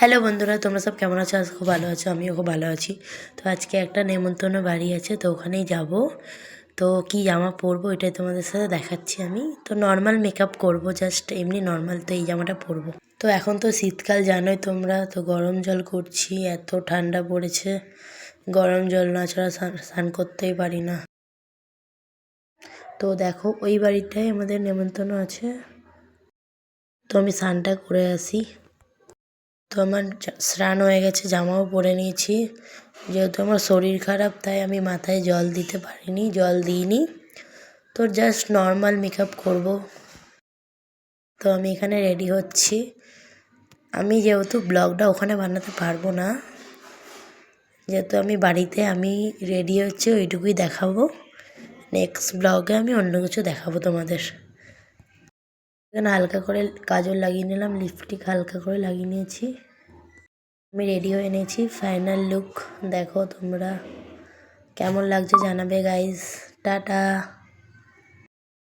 Hello বন্ধুরা, তোমরা সব কেমন আছো? আজ খুব ভালো আছো, আমিও খুব ভালো আছি। তো আজকে একটা নেমন্তন্ন বাড়ি আছে, তো ওখানেই যাব। তো কি জামা পরবো এটাই তোমাদের সাথে দেখাচ্ছি আমি। তো নর্মাল মেকআপ করব জাস্ট এমনি নর্মাল তো এই জামাটা পরবো। তো এখন তো শীতকাল, জানোই তোমরা, তো গরম জল করছি, এত ঠান্ডা পড়েছে। গরম জল না ছাড়া স্নান করতেই পারি না। তো দেখো, ওই বাড়িটাই আমাদের নেমন্তন্ন আছে। তো আমি স্নানটা করে আসি। তো আমার স্নান হয়ে গেছে, জামাও পরে নিয়েছি। যেহেতু আমার শরীর খারাপ, তাই আমি মাথায় জল দিতে পারিনি, জল দিইনি। তো জাস্ট নর্মাল মেকআপ করব। তো আমি এখানে রেডি হচ্ছি। আমি যেহেতু ব্লগটা ওখানে বানাতে পারব না, যেহেতু আমি বাড়িতে আমি রেডি হচ্ছে, ওইটুকুই দেখাবো। নেক্সট ব্লগে আমি অন্য কিছু দেখাবো তোমাদের। এখানে হালকা করে কাজল লাগিয়ে নিলাম লিপস্টিক হালকা করে লাগিয়ে নিয়েছি। আমি রেডি হয়ে নিয়েছি ফাইনাল লুক দেখো তোমরা কেমন লাগছে জানাবে গাইস টাটা।